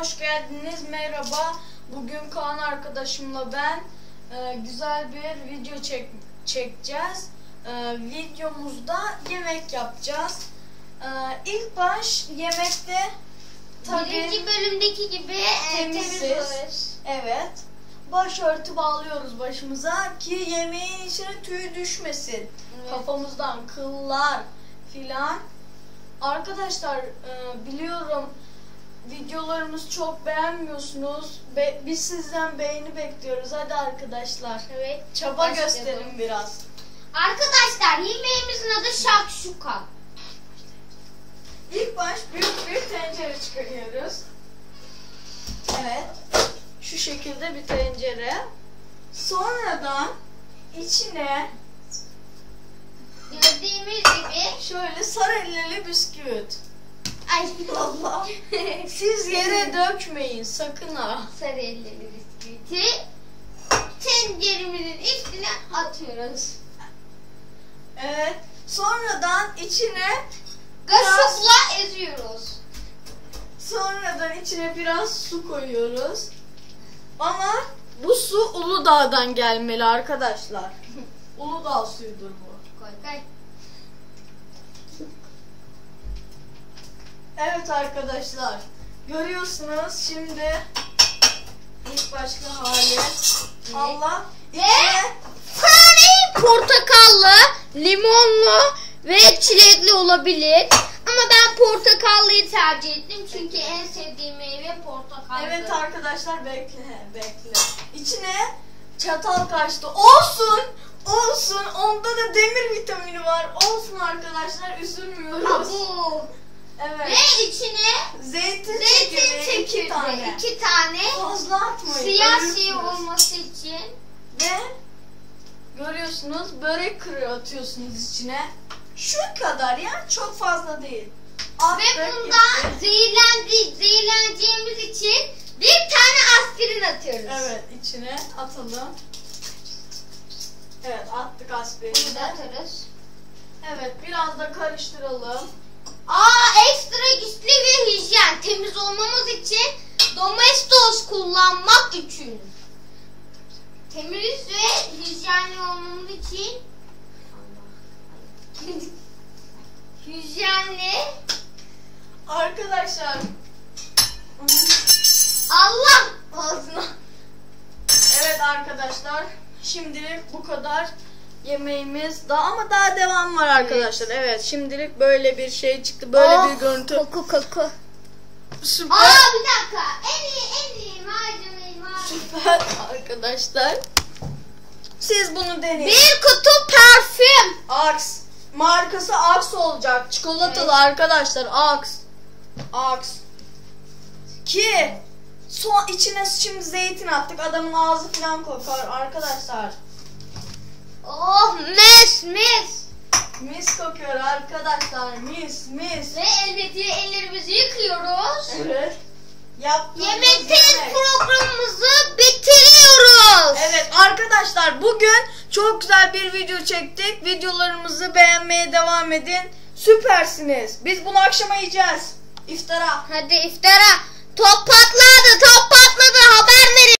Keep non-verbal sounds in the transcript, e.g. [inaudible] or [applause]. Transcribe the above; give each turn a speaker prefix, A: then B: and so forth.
A: Hoş geldiniz. Merhaba. Bugün Kaan arkadaşımla ben e, güzel bir video çek çekeceğiz. E, videomuzda yemek yapacağız. E, ilk baş yemekte tabii
B: Birinci bölümdeki gibi e,
A: Temizsiz.
B: temiz
A: evet başörtü bağlıyoruz başımıza ki yemeğin içine tüy düşmesin.
B: Evet.
A: Kafamızdan kıllar filan. Arkadaşlar e, biliyorum videolarımızı çok beğenmiyorsunuz. Be- biz sizden beğeni bekliyoruz. Hadi arkadaşlar.
B: Evet.
A: Çaba
B: Başlayalım.
A: gösterin biraz.
B: Arkadaşlar yemeğimizin adı şakşuka.
A: İlk baş büyük bir tencere çıkarıyoruz. Evet. Şu şekilde bir tencere. Sonradan içine
B: Gördüğümüz gibi.
A: şöyle sarelleli bisküvit.
B: Ay
A: Allah. [laughs] Siz yere dökmeyin sakın ha.
B: Sarı elleri bisküviti tenceremizin üstüne atıyoruz.
A: Evet. Sonradan içine
B: Kaşıkla eziyoruz.
A: sonradan içine biraz su koyuyoruz. Ama bu su Uludağ'dan gelmeli arkadaşlar. [laughs] Uludağ suyudur bu.
B: Koy koy.
A: Evet arkadaşlar. Görüyorsunuz şimdi ilk başka hali. Allah içine
B: Fareyi portakallı, limonlu ve çilekli olabilir. Ama ben portakallıyı tercih ettim çünkü en sevdiğim meyve portakallı.
A: Evet arkadaşlar bekle bekle. İçine çatal kaçtı. Olsun. Olsun. Onda da demir vitamini var. Olsun arkadaşlar. Üzülmüyoruz.
B: Ha, bu.
A: Evet.
B: Ve içine
A: Zeytin,
B: zeytin
A: çekirdeği iki
B: çekirdeği
A: tane.
B: iki tane
A: Fazla atmayın.
B: siyah siyah olması için.
A: Ve görüyorsunuz börek kırığı atıyorsunuz içine. Şu kadar ya çok fazla değil. Attık,
B: Ve bundan zehirlendi, zehirleneceğimiz için bir tane aspirin atıyoruz.
A: Evet içine atalım. Evet attık
B: Bunu da
A: aspirini.
B: atarız.
A: Evet biraz da karıştıralım.
B: Aa ekstra güçlü bir hijyen. Temiz olmamız için domestos kullanmak için. Temiz ve hijyenli olmamız için hijyenli
A: Arkadaşlar
B: Allah ağzına.
A: evet arkadaşlar şimdilik bu kadar yemeğimiz daha ama daha devam var arkadaşlar. Evet şimdilik böyle bir şey çıktı. Böyle
B: Oh,
A: bir görüntü.
B: Koku koku.
A: Süper.
B: Aa bir dakika. En iyi en iyi malzemeyi.
A: Süper arkadaşlar. Siz bunu deneyin.
B: Bir kutu parfüm.
A: Axe. Markası Axe olacak. Çikolatalı
B: Evet.
A: arkadaşlar. Axe. Axe. Ki son içine şimdi zeytin attık. Adamın ağzı falan kokar arkadaşlar.
B: Oh mis mis.
A: Mis kokuyor arkadaşlar. Mis mis.
B: Ve elbette ellerimizi yıkıyoruz.
A: Evet. Yaptığımız
B: Yemekteyiz
A: yemek.
B: programımızı bitiriyoruz.
A: Evet arkadaşlar bugün çok güzel bir video çektik. Videolarımızı beğenmeye devam edin. Süpersiniz. Biz bunu akşama yiyeceğiz. İftara.
B: Hadi iftara. Top patladı, top patladı. Haber verin.